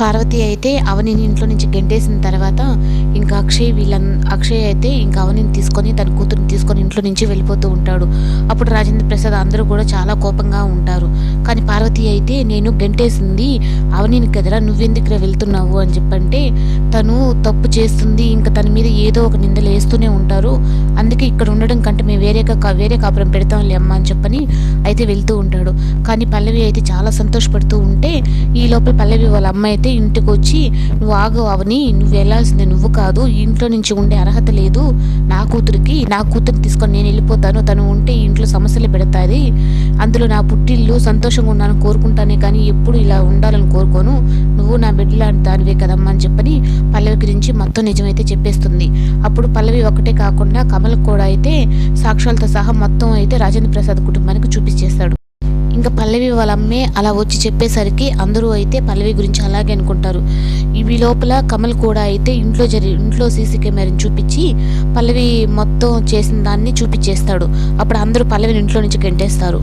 పార్వతి అయితే అవనిని ఇంట్లో నుంచి గెంటేసిన తర్వాత ఇంకా అక్షయ్ వీళ్ళ అక్షయ్ అయితే ఇంకా అవనిని తీసుకొని తన కూతురుని తీసుకొని ఇంట్లో నుంచి వెళ్ళిపోతూ ఉంటాడు. అప్పుడు రాజేంద్ర ప్రసాద్ అందరూ కూడా చాలా కోపంగా ఉంటారు. కానీ పార్వతి అయితే నేను గెంటేసింది అవనిని కదరా నువ్వెందుకురా వెళ్తున్నావు? అని చెప్పంటే తను తప్పు చేస్తుంది ఇంకా తన మీద ఏదో ఒక నిందలు వేస్తూనే ఉంటారు. అందుకే ఇక్కడ ఉండడం కంటే మేము వేరే కా- వేరే కాపురం పెడతాంలే అమ్మ అని చెప్పని అయితే వెళ్తూ ఉంటాడు. కానీ పల్లవి అయితే చాలా సంతోషపడుతూ ఉంటే ఈ లోపల పల్లవి వాళ్ళ అమ్మ అయితే ఇంటికి వచ్చి నువ్వు ఆగు అవని నువ్వు వెళ్ళాల్సిందే నువ్వు కాదు ఇంట్లో నుంచి ఉండే అర్హత లేదు. నా కూతురికి నా కూతురిని తీసుకొని నేను వెళ్ళిపోతాను. తను ఉంటే ఇంట్లో సమస్యలు పెడతాది. అందులో నా పుట్టిల్లు సంతోషంగా ఉన్నాను కోరుకుంటానే కానీ ఎప్పుడు ఇలా ఉండాలని కోరుకోను. నువ్వు నా బిడ్డ లాంటి దానివే కదమ్మా అని చెప్పని పల్లవి గురించి మొత్తం నిజమైతే చెప్పేస్తుంది. అప్పుడు పల్లవి ఒకటే కాకుండా కమలకు కూడా అయితే సాక్ష్యాలతో సహా మొత్తం అయితే రాజేంద్ర ప్రసాద్ కుటుంబానికి చూపించి ఇంకా పల్లవి వాళ్ళ అమ్మే అలా వచ్చి చెప్పేసరికి అందరూ అయితే పల్లవి గురించి అలాగే అనుకుంటారు. ఇవి లోపల కమల్ కూడా అయితే ఇంట్లో జరి ఇంట్లో సీసీ కెమెరాని చూపించి పల్లవి మొత్తం చేసిన దాన్ని చూపించేస్తాడు. అప్పుడు అందరూ పల్లవిని ఇంట్లో నుంచి గెంటేస్తారు.